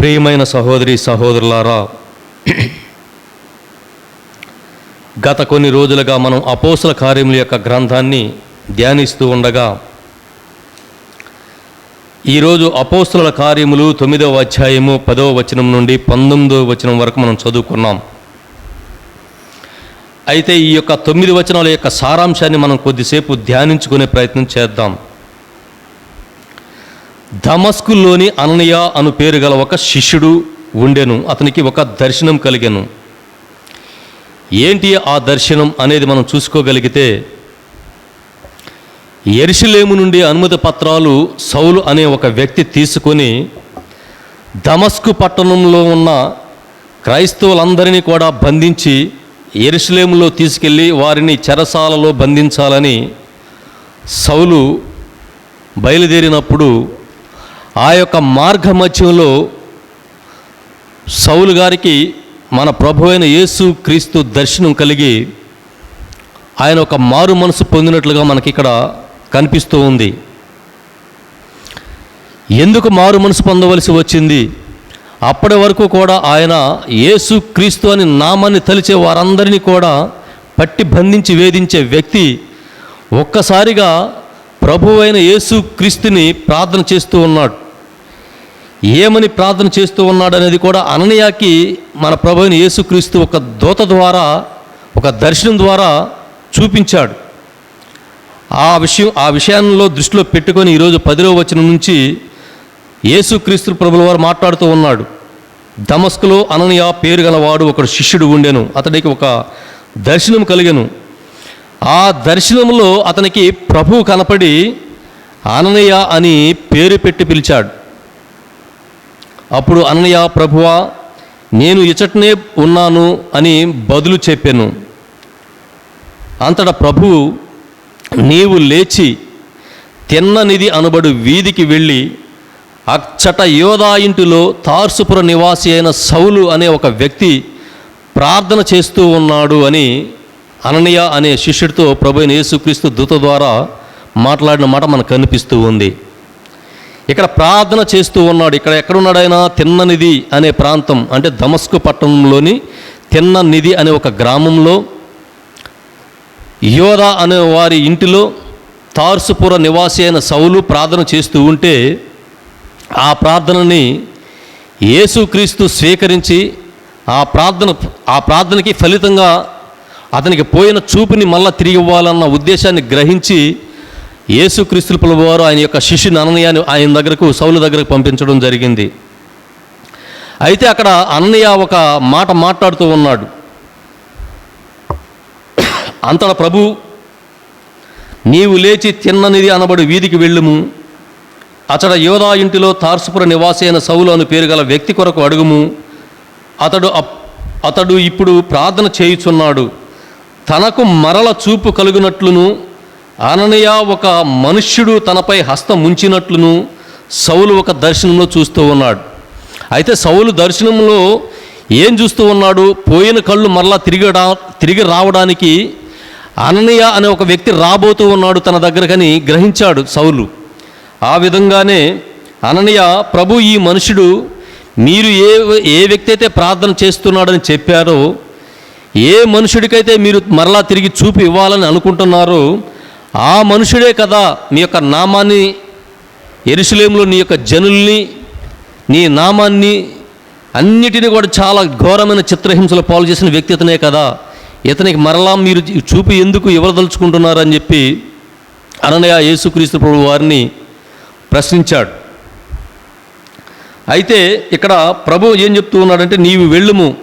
ప్రియమైన సహోదరి సహోదరులారా గత కొన్ని రోజులుగా మనం అపోసల కార్యముల యొక్క గ్రంథాన్ని ధ్యానిస్తూ ఉండగా ఈరోజు అపోస్తుల కార్యములు తొమ్మిదవ అధ్యాయము పదవ వచనం నుండి పంతొమ్మిదవ వచనం వరకు మనం చదువుకున్నాం. అయితే ఈ యొక్క తొమ్మిది వచనాల యొక్క సారాంశాన్ని మనం కొద్దిసేపు ధ్యానించుకునే ప్రయత్నం చేద్దాం. దమస్కుల్లోని అననయ అను పేరు గల ఒక శిష్యుడు ఉండెను. అతనికి ఒక దర్శనం కలిగాను. ఏంటి ఆ దర్శనం అనేది మనం చూసుకోగలిగితే ఎరుషలేము నుండి అనుమతి పత్రాలు సౌలు అనే ఒక వ్యక్తి తీసుకొని దమస్కు పట్టణంలో ఉన్న క్రైస్తవులందరినీ కూడా బంధించి ఎరుసలేములో తీసుకెళ్ళి వారిని చెరసాలలో బంధించాలని సౌలు బయలుదేరినప్పుడు ఆ యొక్క మార్గ మధ్యంలో సౌలు గారికి మన ప్రభు అయిన యేసు క్రీస్తు దర్శనం కలిగి ఆయన ఒక మారు మనసు పొందినట్లుగా మనకి ఇక్కడ కనిపిస్తూ ఉంది. ఎందుకు మారు మనసు పొందవలసి వచ్చింది? అప్పటి వరకు కూడా ఆయన యేసు క్రీస్తు అని నామాన్ని తలిచే వారందరినీ కూడా పట్టి బంధించి వేధించే వ్యక్తి ఒక్కసారిగా ప్రభు అయిన యేసు క్రీస్తుని ప్రార్థన చేస్తూ ఉన్నాడు. ఏమని ప్రార్థన చేస్తూ ఉన్నాడు అనేది కూడా అననీయాకి మన ప్రభుని యేసుక్రీస్తు ఒక దూత ద్వారా ఒక దర్శనం ద్వారా చూపించాడు. ఆ విషయం ఆ విషయంలో దృష్టిలో పెట్టుకొని ఈరోజు పదిలో వచనం నుంచి యేసుక్రీస్తు ప్రభుల వారు మాట్లాడుతూ ఉన్నాడు. దమస్కులో అననయ పేరు గలవాడు ఒకడు శిష్యుడు ఉండెను అతడికి ఒక దర్శనం కలిగెను. ఆ దర్శనంలో అతనికి ప్రభువు కనపడి అననయ్య అని పేరు పెట్టి పిలిచాడు. అప్పుడు అననయ ప్రభువా నేను ఇచటనే ఉన్నాను అని బదులు చెప్పాను. అంతటా ప్రభువు నీవు లేచి తిన్ననిది అనబడు వీధికి వెళ్ళి అచ్చట యోధా ఇంటిలో తార్సుపుర నివాసి అయిన సౌలు అనే ఒక వ్యక్తి ప్రార్థన చేస్తూ ఉన్నాడు అని అననీయ అనే శిష్యుడితో ప్రభు యేసుక్రీస్తు దూత ద్వారా మాట్లాడిన మాట మనకు కనిపిస్తూ ఉంది. ఇక్కడ ప్రార్థన చేస్తూ ఉన్నాడు. ఇక్కడ ఎక్కడున్నాడైనా ఆయన తిన్ననిధి అనే ప్రాంతం అంటే దమస్కు పట్టణంలోని తిన్ననిధి అనే ఒక గ్రామంలో యోధ అనే వారి ఇంటిలో తార్సుపుర నివాసి అయిన సౌలు ప్రార్థన చేస్తూ ఉంటే ఆ ప్రార్థనని యేసుక్రీస్తు స్వీకరించి ఆ ప్రార్థన ఆ ప్రార్థనకి ఫలితంగా అతనికి పోయిన చూపుని మళ్ళా తిరిగి ఇవ్వాలన్న ఉద్దేశాన్ని గ్రహించి యేసుక్రీస్తుల పిలువవారు ఆయన యొక్క శిష్యుని అననయాన్ని ఆయన దగ్గరకు సౌలు దగ్గరకు పంపించడం జరిగింది. అయితే అక్కడ అన్నయ్య ఒక మాట మాట్లాడుతూ ఉన్నాడు. అంతట ప్రభు నీవు లేచి తిన్ననిది అనబడి వీధికి వెళ్ళుము. అతడ యోధా ఇంటిలో తార్సుపుర నివాసి అయిన సౌలు అను పేరు గల వ్యక్తి కొరకు అడుగుము. అతడు అతడు ఇప్పుడు ప్రార్థన చేయుచున్నాడు. తనకు మరల చూపు కలుగునట్లును అననయ్య ఒక మనుష్యుడు తనపై హస్తం ముంచినట్లును సౌలు ఒక దర్శనంలో చూస్తూ ఉన్నాడు. అయితే సౌలు దర్శనంలో ఏం చూస్తూ ఉన్నాడు? పోయిన కళ్ళు మరలా తిరిగి తిరిగి రావడానికి అననీయ అనే ఒక వ్యక్తి రాబోతూ ఉన్నాడు తన దగ్గరకని గ్రహించాడు సౌలు. ఆ విధంగానే అననీయ ప్రభు ఈ మనుషుడు మీరు ఏ ఏ వ్యక్తి అయితే ప్రార్థన చేస్తున్నాడని చెప్పారో ఏ మనుషుడికైతే మీరు మరలా తిరిగి చూపు ఇవ్వాలని అనుకుంటున్నారో ఆ మనుషుడే కదా నీ యొక్క నామాన్ని ఎరుసలేంలో నీ యొక్క జనుల్ని నీ నామాన్ని అన్నిటినీ కూడా చాలా ఘోరమైన చిత్రహింసలు పాలు చేసిన వ్యక్తి ఇతనే కదా. ఇతనికి మరలా మీరు చూపి ఎందుకు ఇవ్వదలుచుకుంటున్నారని చెప్పి అననయ యేసుక్రీస్తు ప్రభు వారిని ప్రశ్నించాడు. అయితే ఇక్కడ ప్రభు ఏం చెప్తూ ఉన్నాడంటే నీవు వెళ్ళుము.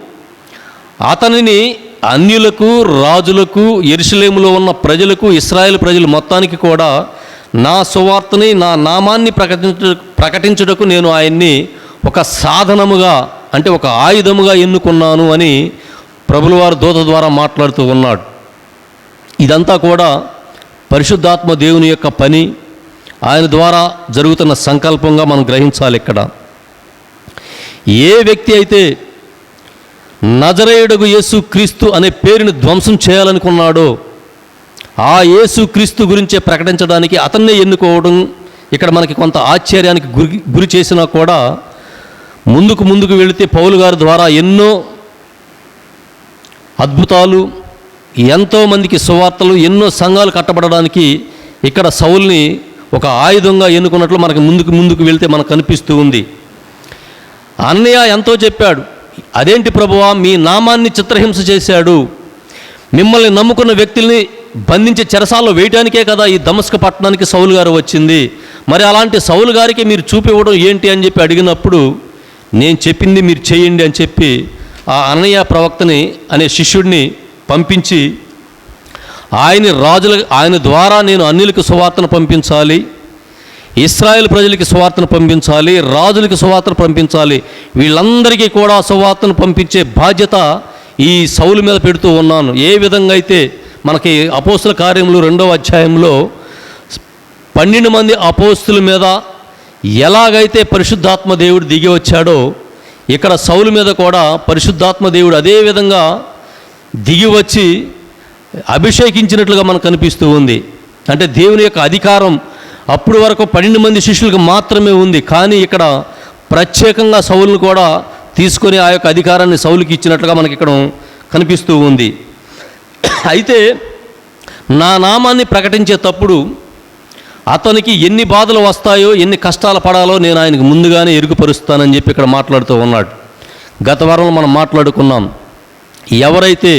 అతనిని అన్యులకు రాజులకు ఎరుసలేములో ఉన్న ప్రజలకు ఇస్రాయేల్ ప్రజలు మొత్తానికి కూడా నా సువార్తని నా నామాన్ని ప్రకటించ ప్రకటించుటకు నేను ఆయన్ని ఒక సాధనముగా అంటే ఒక ఆయుధముగా ఎన్నుకున్నాను అని ప్రభులవారు దూత ద్వారా మాట్లాడుతూ ఉన్నాడు. ఇదంతా కూడా పరిశుద్ధాత్మ దేవుని యొక్క పని. ఆయన ద్వారా జరుగుతున్న సంకల్పంగా మనం గ్రహించాలి ఇక్కడ. ఏ వ్యక్తి అయితే నజరేయుడగు యేసు క్రీస్తు అనే పేరుని ధ్వంసం చేయాలనుకున్నాడో ఆ యేసు క్రీస్తు గురించే ప్రకటించడానికి అతన్నే ఎన్నుకోవడం ఇక్కడ మనకి కొంత ఆశ్చర్యానికి గురి గురి చేసినా కూడా ముందుకు ముందుకు వెళితే పౌలు గారి ద్వారా ఎన్నో అద్భుతాలు ఎంతోమందికి సువార్తలు ఎన్నో సంఘాలు కట్టబడడానికి ఇక్కడ సౌల్ని ఒక ఆయుధంగా ఎన్నుకున్నట్లు మనకి ముందుకు ముందుకు వెళితే మనకు కనిపిస్తూ ఉంది. అన్నయ్య ఎంతో చెప్పాడు అదేంటి ప్రభువా? మీ నామాన్ని చిత్రహింస చేశాడు. మిమ్మల్ని నమ్ముకున్న వ్యక్తుల్ని బంధించి చెరసాల్లో వేయటానికే కదా ఈ దమస్క పట్టణానికి సౌలు గారు వచ్చింది. మరి అలాంటి సౌలు గారికి మీరు చూపివ్వడం ఏంటి అని చెప్పి అడిగినప్పుడు నేను చెప్పింది మీరు చేయండి అని చెప్పి ఆ అన్నయ్య ప్రవక్తని అనే శిష్యుడిని పంపించి ఆయన రాజుల ఆయన ద్వారా నేను అన్నిలకు సువార్తను పంపించాలి. ఇస్రాయేల్ ప్రజలకి సువార్తను పంపించాలి రాజులకి సువార్తను పంపించాలి వీళ్ళందరికీ కూడా సువార్తను పంపించే బాధ్యత ఈ సౌలు మీద పెడుతూ ఉన్నాను. ఏ విధంగా అయితే మనకి అపోస్తుల కార్యములు రెండవ అధ్యాయంలో పన్నెండు మంది అపోస్తుల మీద ఎలాగైతే పరిశుద్ధాత్మ దేవుడు దిగి వచ్చాడో ఇక్కడ సౌలు మీద కూడా పరిశుద్ధాత్మ దేవుడు అదే విధంగా దిగి వచ్చి అభిషేకించినట్లుగా మనకు కనిపిస్తూ ఉంది. అంటే దేవుని యొక్క అధికారం అప్పుడు వరకు పన్నెండు మంది శిష్యులకు మాత్రమే ఉంది. కానీ ఇక్కడ ప్రత్యేకంగా సౌలును కూడా తీసుకొని ఆ యొక్క అధికారాన్ని సౌలుకి ఇచ్చినట్లుగా మనకి ఇక్కడ కనిపిస్తూ ఉంది. అయితే నా నామాన్ని ప్రకటించేటప్పుడు అతనికి ఎన్ని బాధలు వస్తాయో ఎన్ని కష్టాలు పడాలో నేను ఆయనకు ముందుగానే ఎరుగుపరుస్తానని చెప్పి ఇక్కడ మాట్లాడుతూ ఉన్నాడు. గత వారంలో మనం మాట్లాడుకున్నాం. ఎవరైతే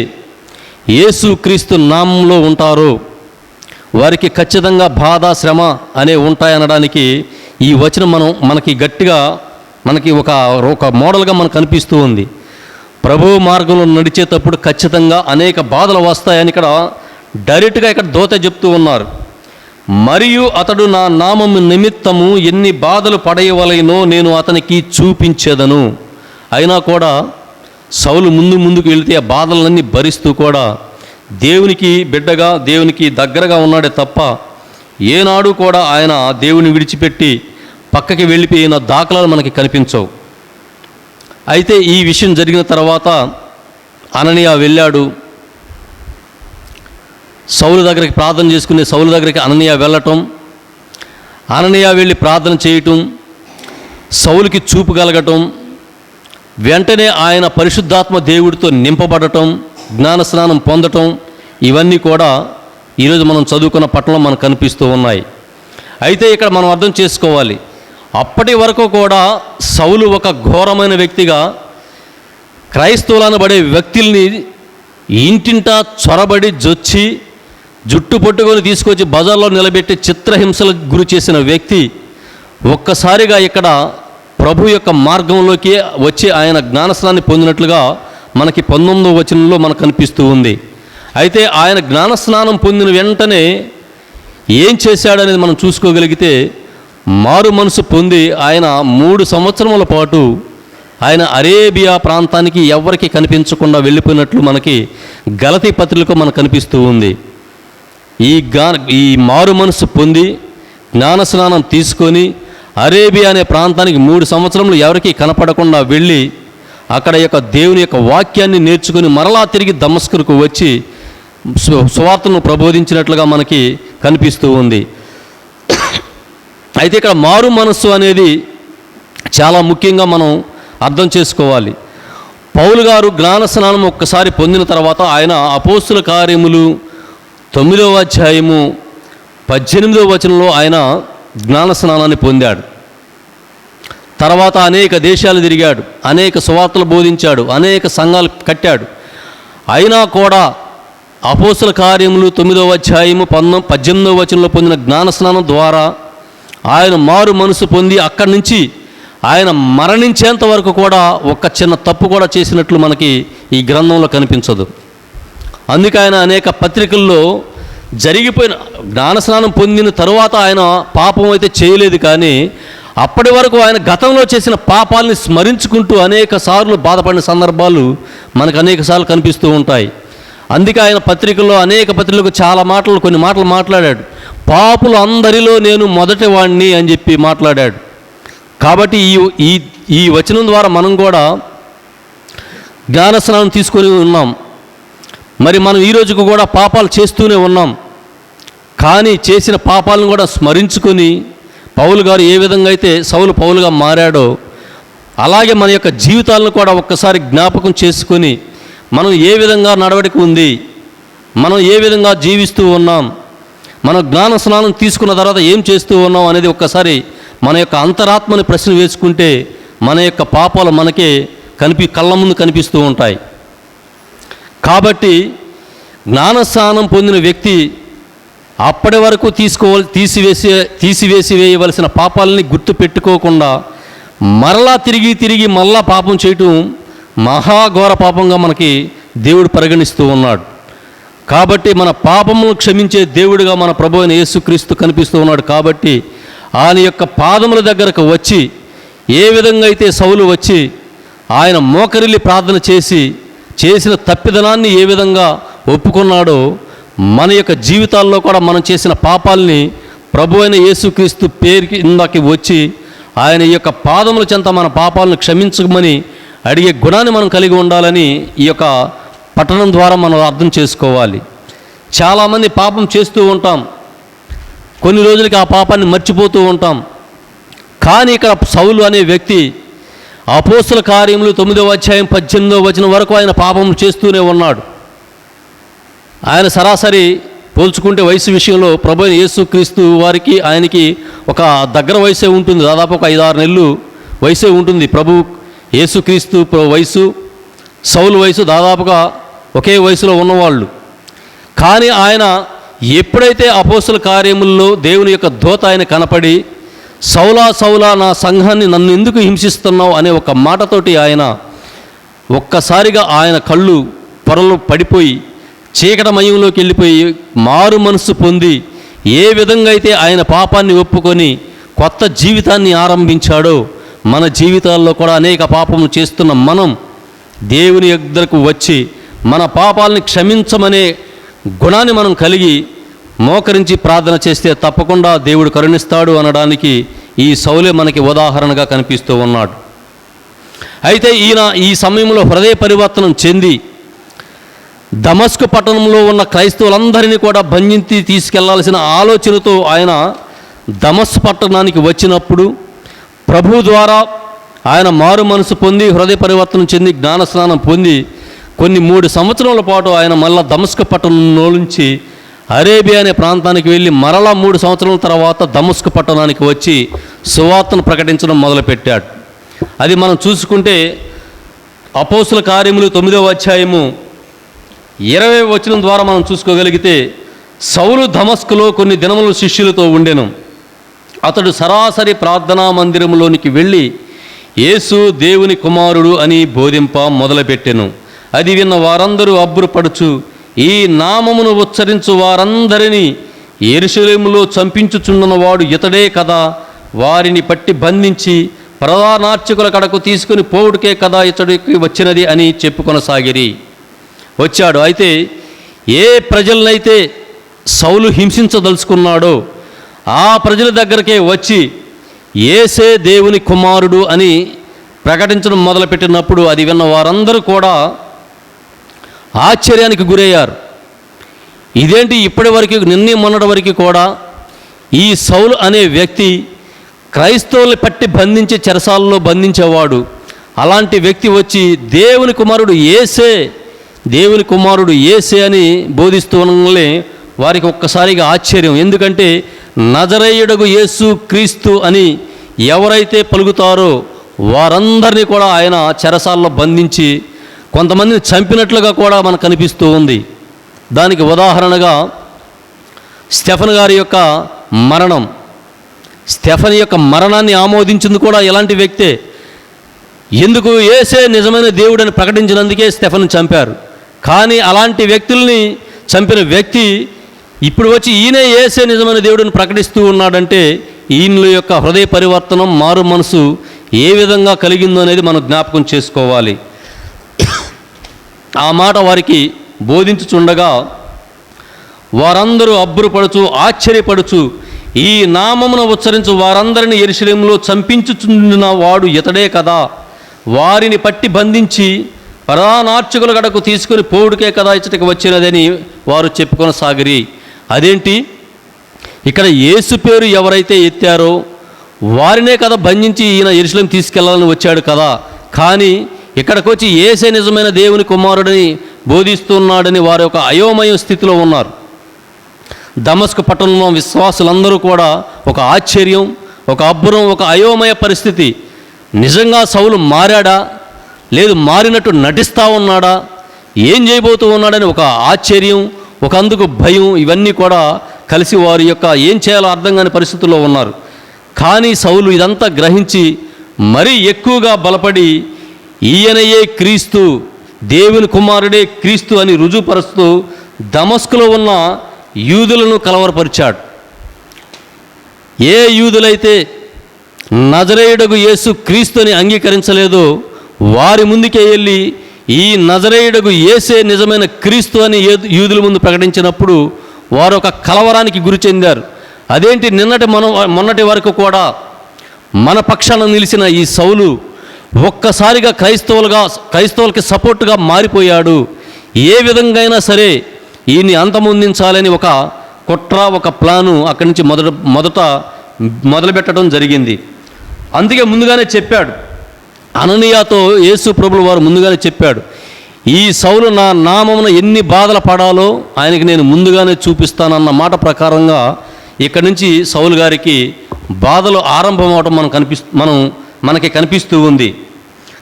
యేసు క్రీస్తు నామంలో ఉంటారో వారికి ఖచ్చితంగా బాధ శ్రమ అనే ఉంటాయనడానికి ఈ వచనం మనం మనకి గట్టిగా మనకి ఒక ఒక మోడల్గా మనకు కనిపిస్తూ ఉంది. ప్రభు మార్గంలో నడిచేటప్పుడు ఖచ్చితంగా అనేక బాధలు వస్తాయని ఇక్కడ డైరెక్ట్గా ఇక్కడ దోత చెప్తూ ఉన్నారు. మరియు అతడు నా నామము నిమిత్తము ఎన్ని బాధలు పడేయవలైనో నేను అతనికి చూపించేదను. అయినా కూడా సౌలు ముందు ముందుకు వెళితే ఆ బాధలన్నీ భరిస్తూ కూడా దేవునికి బిడ్డగా దేవునికి దగ్గరగా ఉన్నాడే తప్ప ఏనాడు కూడా ఆయన దేవుని విడిచిపెట్టి పక్కకి వెళ్ళిపోయిన దాఖలాలు మనకి కనిపించవు. అయితే ఈ విషయం జరిగిన తర్వాత అననీయ వెళ్ళాడు. సౌలు దగ్గరికి ప్రార్థన చేసుకునే సౌలు దగ్గరికి అననీయ వెళ్ళటం అననీయ వెళ్ళి ప్రార్థన చేయటం సౌలుకి చూపు కలగటం వెంటనే ఆయన పరిశుద్ధాత్మ దేవుడితో నింపబడటం జ్ఞాన స్నానం పొందటం ఇవన్నీ కూడా ఈరోజు మనం చదువుకున్న పట్టణంలో మనకు కనిపిస్తూ ఉన్నాయి. అయితే ఇక్కడ మనం అర్థం చేసుకోవాలి. అప్పటి వరకు కూడా సౌలు ఒక ఘోరమైన వ్యక్తిగా క్రైస్తవులను పడే వ్యక్తుల్ని ఇంటింటా చొరబడి జొచ్చి జుట్టు పట్టుకొని తీసుకొచ్చి బజార్లో నిలబెట్టి చిత్రహింసలకు గురి చేసిన వ్యక్తి ఒక్కసారిగా ఇక్కడ ప్రభు యొక్క మార్గంలోకి వచ్చి ఆయన జ్ఞానస్నాన్ని పొందినట్లుగా మనకి పంతొమ్మిదవ వచనంలో మనకు కనిపిస్తూ ఉంది. అయితే ఆయన జ్ఞానస్నానం పొందిన వెంటనే ఏం చేశాడనేది మనం చూసుకోగలిగితే మారు మనసు పొంది ఆయన మూడు సంవత్సరముల పాటు ఆయన అరేబియా ప్రాంతానికి ఎవరికి కనిపించకుండా వెళ్ళిపోయినట్లు మనకి గలతీ పత్రిక మనకు కనిపిస్తూ ఉంది. ఈ గా ఈ మారు మనసు పొంది జ్ఞానస్నానం తీసుకొని అరేబియా అనే ప్రాంతానికి మూడు సంవత్సరములు ఎవరికీ కనపడకుండా వెళ్ళి అక్కడ యొక్క దేవుని యొక్క వాక్యాన్ని నేర్చుకుని మరలా తిరిగి దమస్కురకు వచ్చి సువార్తను ప్రబోధించినట్లుగా మనకి కనిపిస్తూ ఉంది. అయితే ఇక్కడ మారు మనస్సు అనేది చాలా ముఖ్యంగా మనం అర్థం చేసుకోవాలి. పౌలు గారు జ్ఞాన స్నానం ఒక్కసారి పొందిన తర్వాత ఆయన అపోస్తుల కార్యములు తొమ్మిదవ అధ్యాయము పద్దెనిమిదవ వచనంలో ఆయన జ్ఞాన స్నానాన్ని పొందాడు. తర్వాత అనేక దేశాలు తిరిగాడు అనేక సువార్తలు బోధించాడు అనేక సంఘాలు కట్టాడు. అయినా కూడా అపోసుల కార్యములు తొమ్మిదవ అధ్యాయము పంతొమ్మిది పద్దెనిమిదవ వచనంలో పొందిన జ్ఞానస్నానం ద్వారా ఆయన మారు మనసు పొంది అక్కడి నుంచి ఆయన మరణించేంత వరకు కూడా ఒక చిన్న తప్పు కూడా చేసినట్లు మనకి ఈ గ్రంథంలో కనిపించదు. అందుకే ఆయన అనేక పత్రికల్లో జరిగిపోయిన జ్ఞానస్నానం పొందిన తరువాత ఆయన పాపం అయితే చేయలేదు కానీ అప్పటి వరకు ఆయన గతంలో చేసిన పాపాలని స్మరించుకుంటూ అనేక సార్లు బాధపడిన సందర్భాలు మనకు అనేక సార్లు కనిపిస్తూ ఉంటాయి. అందుకే ఆయన పత్రికల్లో అనేక పత్రికలకు చాలా మాటలు కొన్ని మాటలు మాట్లాడాడు. పాపులు అందరిలో నేను మొదటి వాడిని అని చెప్పి మాట్లాడాడు. కాబట్టి ఈ ఈ ఈ వచనం ద్వారా మనం కూడా జ్ఞానస్నానం తీసుకొని ఉన్నాం. మరి మనం ఈ రోజుకు కూడా పాపాలు చేస్తూనే ఉన్నాం. కానీ చేసిన పాపాలను కూడా స్మరించుకొని పౌలు గారు ఏ విధంగా అయితే సౌలు పౌలుగా మారాడో అలాగే మన యొక్క జీవితాలను కూడా ఒక్కసారి జ్ఞాపకం చేసుకొని మనం ఏ విధంగా నడవడిక ఉంది మనం ఏ విధంగా జీవిస్తూ ఉన్నాం మనం జ్ఞాన స్నానం తీసుకున్న తర్వాత ఏం చేస్తూ ఉన్నాం అనేది ఒక్కసారి మన యొక్క అంతరాత్మని ప్రశ్న వేసుకుంటే మన యొక్క పాపాలు మనకే కనిపి కళ్ళ ముందు కనిపిస్తూ ఉంటాయి. కాబట్టి జ్ఞానస్నానం పొందిన వ్యక్తి అప్పటి వరకు తీసుకోవాలి తీసివేసి తీసివేసి వేయవలసిన పాపాలని గుర్తు పెట్టుకోకుండా మరలా తిరిగి తిరిగి మళ్ళా పాపం చేయటం మహాఘోర పాపంగా మనకి దేవుడు పరిగణిస్తూ ఉన్నాడు. కాబట్టి మన పాపమును క్షమించే దేవుడిగా మన ప్రభు అయిన యేసుక్రీస్తు కనిపిస్తూ ఉన్నాడు. కాబట్టి ఆయన యొక్క పాదముల దగ్గరకు వచ్చి ఏ విధంగా అయితే సౌలు వచ్చి ఆయన మోకరిల్లి ప్రార్థన చేసి చేసిన తప్పిదనాన్ని ఏ విధంగా ఒప్పుకున్నాడో మన యొక్క జీవితాల్లో కూడా మనం చేసిన పాపాల్ని ప్రభు అయిన యేసుక్రీస్తు పేరుకి ఇందాకి వచ్చి ఆయన యొక్క పాదముల చెంత మన పాపాలను క్షమించమని అడిగే గుణాన్ని మనం కలిగి ఉండాలని ఈ యొక్క పట్టణం ద్వారా మనం అర్థం చేసుకోవాలి. చాలామంది పాపం చేస్తూ ఉంటాం. కొన్ని రోజులకి ఆ పాపాన్ని మర్చిపోతూ ఉంటాం. కానీ ఇక్కడ సౌలు అనే వ్యక్తి అపోస్తుల కార్యములు తొమ్మిదవ అధ్యాయం పద్దెనిమిదవ వచనం వరకు ఆయన పాపం చేస్తూనే ఉన్నాడు. ఆయన సరాసరి పోల్చుకుంటే వయసు విషయంలో ప్రభు యేసు క్రీస్తు వారికి ఆయనకి ఒక దగ్గర వయసే ఉంటుంది. దాదాపు ఒక ఐదారు నెలలు వయసే ఉంటుంది. ప్రభు యేసుక్రీస్తు ప్ర- వయసు సౌలు వయసు దాదాపుగా ఒకే వయసులో ఉన్నవాళ్ళు. కానీ ఆయన ఎప్పుడైతే అపోసుల కార్యముల్లో దేవుని యొక్క దోత ఆయన కనపడి సౌలా సౌలా నా సంఘాన్ని నన్ను ఎందుకు హింసిస్తున్నావు? అనే ఒక మాటతోటి ఆయన ఒక్కసారిగా ఆయన కళ్ళు పొరలు పడిపోయి చీకటమయంలోకి వెళ్ళిపోయి మారు మనస్సు పొంది ఏ విధంగా అయితే ఆయన పాపాన్ని ఒప్పుకొని కొత్త జీవితాన్ని ఆరంభించాడో మన జీవితాల్లో కూడా అనేక పాపములు చేస్తున్న మనం దేవుని దగ్గరకు వచ్చి మన పాపాలని క్షమించమనే గుణాన్ని మనం కలిగి మోకరించి ప్రార్థన చేస్తే తప్పకుండా దేవుడు కరుణిస్తాడు అనడానికి ఈ సౌలే మనకి ఉదాహరణగా కనిపిస్తూ ఉన్నాడు. అయితే ఈయన ఈ సమయంలో హృదయ పరివర్తనం చెంది దమస్కు పట్టణంలో ఉన్న క్రైస్తవులందరినీ కూడా బంధించి తీసుకెళ్ళాల్సిన ఆలోచనతో ఆయన దమస్ పట్టణానికి వచ్చినప్పుడు ప్రభు ద్వారా ఆయన మారు మనసు పొంది హృదయ పరివర్తనం చెంది జ్ఞానస్నానం పొంది కొన్ని మూడు సంవత్సరాల పాటు ఆయన మళ్ళా దమస్క పట్టణంలో నుంచి అరేబియా అనే ప్రాంతానికి వెళ్ళి మరలా మూడు సంవత్సరాల తర్వాత దమస్క పట్టణానికి వచ్చి సువార్తను ప్రకటించడం మొదలుపెట్టాడు. అది మనం చూసుకుంటే అపోసుల కార్యములు తొమ్మిదవ అధ్యాయము ఇరవై వచనం ద్వారా మనం చూసుకోగలిగితే సౌలు ధమస్కులో కొన్ని దినములు శిష్యులతో ఉండెను. అతడు సరాసరి ప్రార్థనా మందిరంలోనికి వెళ్ళి యేసు దేవుని కుమారుడు అని బోధింప మొదలుపెట్టెను. అది విన్న వారందరూ అబ్బురపడుచు ఈ నామమును ఉచ్చరించు వారందరినీ ఎరుసలేములో చంపించుచున్న వాడు ఇతడే కదా? వారిని పట్టి బంధించి ప్రధానార్చకుల కడకు తీసుకుని పోవుడికే కదా ఇతడికి వచ్చినది అని చెప్పుకొనసాగిరి. వచ్చాడు. అయితే ఏ ప్రజలనైతే సౌలు హింసించదలుచుకున్నాడో ఆ ప్రజల దగ్గరకే వచ్చి ఏసే దేవుని కుమారుడు అని ప్రకటించడం మొదలుపెట్టినప్పుడు అది విన్న వారందరూ కూడా ఆశ్చర్యానికి గురయ్యారు. ఇదేంటి ఇప్పటి వరకు నిన్న మొన్నటి వరకు కూడా ఈ సౌలు అనే వ్యక్తి క్రైస్తవుల్ని పట్టి బంధించి చెరసాలలో బంధించేవాడు. అలాంటి వ్యక్తి వచ్చి దేవుని కుమారుడు ఏసే దేవుని కుమారుడు ఏసే అని బోధిస్తూ వారికి ఒక్కసారిగా ఆశ్చర్యం. ఎందుకంటే నజరేయుడగు యేసు క్రీస్తు అని ఎవరైతే పలుకుతారో వారందరినీ కూడా ఆయన చెరసాల్లో బంధించి కొంతమందిని చంపినట్లుగా కూడా మనకు కనిపిస్తూ ఉంది. దానికి ఉదాహరణగా స్టెఫన్ గారి యొక్క మరణం. స్టెఫన్ యొక్క మరణాన్ని ఆమోదించింది కూడా ఇలాంటి వ్యక్తే. ఎందుకు? ఏసే నిజమైన దేవుడని ప్రకటించినందుకే స్టెఫన్ చంపారు. కానీ అలాంటి వ్యక్తుల్ని చంపిన వ్యక్తి ఇప్పుడు వచ్చి ఈయనే ఏసే నిజమైన దేవుడిని ప్రకటిస్తూ ఉన్నాడంటే ఈయనల యొక్క హృదయ పరివర్తనం మారు మనసు ఏ విధంగా కలిగిందో అనేది మనం జ్ఞాపకం చేసుకోవాలి. ఆ మాట వారికి బోధించుచుండగా వారందరూ అబ్బురపడుచు ఆశ్చర్యపడుచు ఈ నామమును ఉచ్చరించు వారందరిని ఎరిశలంలో చంపించుచున్న వాడు ఇతడే కదా? వారిని పట్టి బంధించి ప్రధానార్చకుల గడకు తీసుకుని పోవుడికే కదా ఇచ్చటికి వచ్చినదని వారు చెప్పుకొని సాగిరి అదేంటి? ఇక్కడ యేసు పేరు ఎవరైతే ఎత్తారో వారినే కదా బంధించి ఈయన ఎరుసలం తీసుకెళ్ళాలని వచ్చాడు కదా. కానీ ఇక్కడికి వచ్చి ఏసే నిజమైన దేవుని కుమారుడని బోధిస్తున్నాడని వారి యొక్క అయోమయ స్థితిలో ఉన్నారు. దమస్కు పట్టణంలో విశ్వాసులందరూ కూడా ఒక ఆశ్చర్యం ఒక అబ్బురం ఒక అయోమయ పరిస్థితి. నిజంగా సౌలు మారాడా? లేదు మారినట్టు నటిస్తూ ఉన్నాడా? ఏం చేయబోతూ ఉన్నాడని ఒక ఆశ్చర్యం ఒక అందుకు భయం ఇవన్నీ కూడా కలిసి వారి యొక్క ఏం చేయాలో అర్థం కాని పరిస్థితుల్లో ఉన్నారు. కానీ సౌలు ఇదంతా గ్రహించి మరీ ఎక్కువగా బలపడి ఈయనయే క్రీస్తు దేవుని కుమారుడే క్రీస్తు అని రుజువుపరుస్తూ దమస్కులో ఉన్న యూదులను కలవరపరిచాడు. ఏ యూదులైతే నజరేయుడకు యేసు క్రీస్తుని అంగీకరించలేదో వారి ముందుకే వెళ్ళి ఈ నజరేయుడకు ఏసే నిజమైన క్రీస్తు అని యూదుల ముందు ప్రకటించినప్పుడు వారు ఒక కలవరానికి గురి చెందారు. అదేంటి? నిన్నటి మన మొన్నటి వరకు కూడా మన పక్షాన నిలిచిన ఈ సౌలు ఒక్కసారిగా క్రైస్తవులుగా క్రైస్తవులకి సపోర్టుగా మారిపోయాడు. ఏ విధంగా అయినా సరే ఈయన్ని అంతమొందించాలని ఒక కుట్ర ఒక ప్లాను అక్కడి నుంచి మొదట మొదట మొదలుపెట్టడం జరిగింది. అందుకే ముందుగానే చెప్పాడు. అననీయాతో యేసు ప్రభులు వారు ముందుగానే చెప్పాడు ఈ సౌలు నా నామమున ఎన్ని బాధలు పడాలో ఆయనకి నేను ముందుగానే చూపిస్తానన్న మాట ప్రకారంగా ఇక్కడి నుంచి సౌలు గారికి బాధలు ఆరంభం అవటం మనం కనిపిస్తూ మనం మనకి కనిపిస్తూ ఉంది.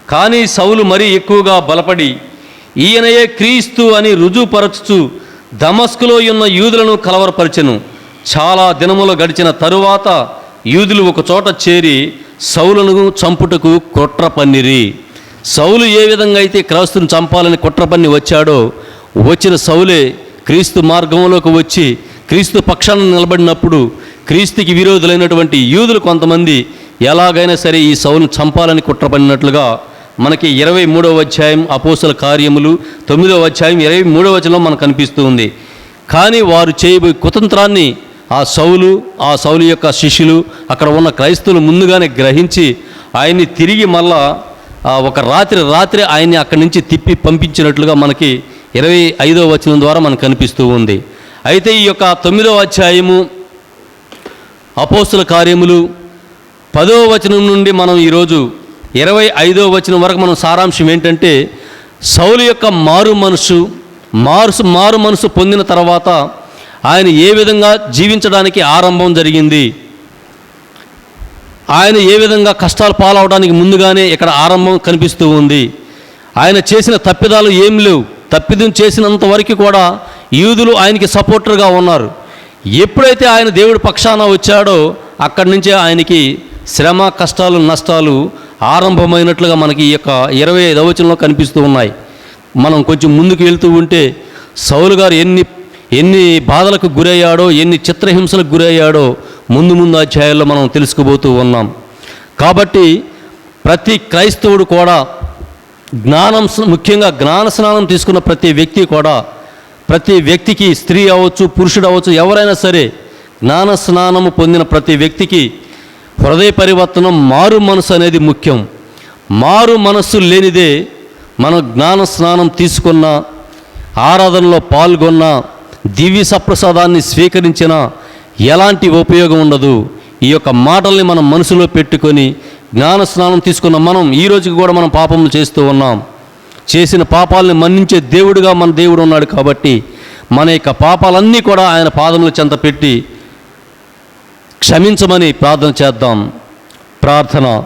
కానీ సౌలు మరీ ఎక్కువగా బలపడి ఈయనయే క్రీస్తు అని రుజువుపరచుచు దమస్కులో ఉన్న యూదులను కలవరపరిచెను. చాలా దినములు గడిచిన తరువాత యూదులు ఒక చోట చేరి సౌలను చంపుటకు కుట్ర పన్నిరి. సౌలు ఏ విధంగా అయితే క్రైస్తుని చంపాలని కుట్ర పన్ని వచ్చాడో వచ్చిన సౌలే క్రీస్తు మార్గంలోకి వచ్చి క్రీస్తు పక్షాన నిలబడినప్పుడు క్రీస్తుకి విరోధులైనటువంటి యూదులు కొంతమంది ఎలాగైనా సరే ఈ సౌలును చంపాలని కుట్ర పన్నినట్లుగా మనకి ఇరవై మూడవ అధ్యాయం అపోసల కార్యములు తొమ్మిదవ అధ్యాయం ఇరవై మూడవ వచనంలో మనకు కనిపిస్తుంది కానీ వారు చేయబోయే కుతంత్రాన్ని ఆ సౌలు ఆ సౌలు యొక్క శిష్యులు అక్కడ ఉన్న క్రైస్తవులు ముందుగానే గ్రహించి ఆయన్ని తిరిగి మళ్ళా ఒక రాత్రి రాత్రి ఆయన్ని అక్కడి నుంచి తిప్పి పంపించినట్లుగా మనకి ఇరవై ఐదవ వచనం ద్వారా మనకు కనిపిస్తూ ఉంది. అయితే ఈ యొక్క తొమ్మిదవ అధ్యాయము అపోస్తుల కార్యములు పదో వచనం నుండి మనం ఈరోజు ఇరవై ఐదో వచనం వరకు మనం సారాంశం ఏంటంటే సౌలు యొక్క మారు మనసు మారు మారు మనసు పొందిన తర్వాత ఆయన ఏ విధంగా జీవించడానికి ఆరంభం జరిగింది? ఆయన ఏ విధంగా కష్టాలు పాలవడానికి ముందుగానే ఇక్కడ ఆరంభం కనిపిస్తూ ఉంది? ఆయన చేసిన తప్పిదాలు ఏం లేవు. తప్పిదం చేసినంత వరకు కూడా యూదులు ఆయనకి సపోర్టర్గా ఉన్నారు. ఎప్పుడైతే ఆయన దేవుడి పక్షాన వచ్చాడో అక్కడి నుంచే ఆయనకి శ్రమ కష్టాలు నష్టాలు ఆరంభమైనట్లుగా మనకి ఈ యొక్క ఇరవై ఐదవచనంలో కనిపిస్తూ ఉన్నాయి. మనం కొంచెం ముందుకు వెళ్తూ ఉంటే సౌలు గారు ఎన్ని ఎన్ని బాధలకు గురయ్యాడో ఎన్ని చిత్రహింసలకు గురయ్యాడో ముందు ముందు అధ్యాయాల్లో మనం తెలుసుకోబోతూ ఉన్నాం. కాబట్టి ప్రతి క్రైస్తవుడు కూడా జ్ఞానం ముఖ్యంగా జ్ఞాన స్నానం తీసుకున్న ప్రతి వ్యక్తి కూడా ప్రతి వ్యక్తికి స్త్రీ అవ్వచ్చు పురుషుడు అవ్వచ్చు ఎవరైనా సరే జ్ఞాన స్నానము పొందిన ప్రతి వ్యక్తికి హృదయ పరివర్తనం మారు మనసు అనేది ముఖ్యం. మారు మనస్సు లేనిదే మనం జ్ఞాన స్నానం తీసుకున్న ఆరాధనలో పాల్గొన్న దివ్య సప్రసాదాన్ని స్వీకరించిన ఎలాంటి ఉపయోగం ఉండదు. ఈ యొక్క మాటల్ని మనం మనసులో పెట్టుకొని జ్ఞాన స్నానం తీసుకున్న మనం ఈ రోజుకి కూడా మనం పాపములు చేస్తూ ఉన్నాం. చేసిన పాపాలని మన్నించే దేవుడుగా మన దేవుడు ఉన్నాడు కాబట్టి మన యొక్క పాపాలన్నీ కూడా ఆయన పాదముల చెంత పెట్టి క్షమించమని ప్రార్థన చేద్దాం. ప్రార్థన.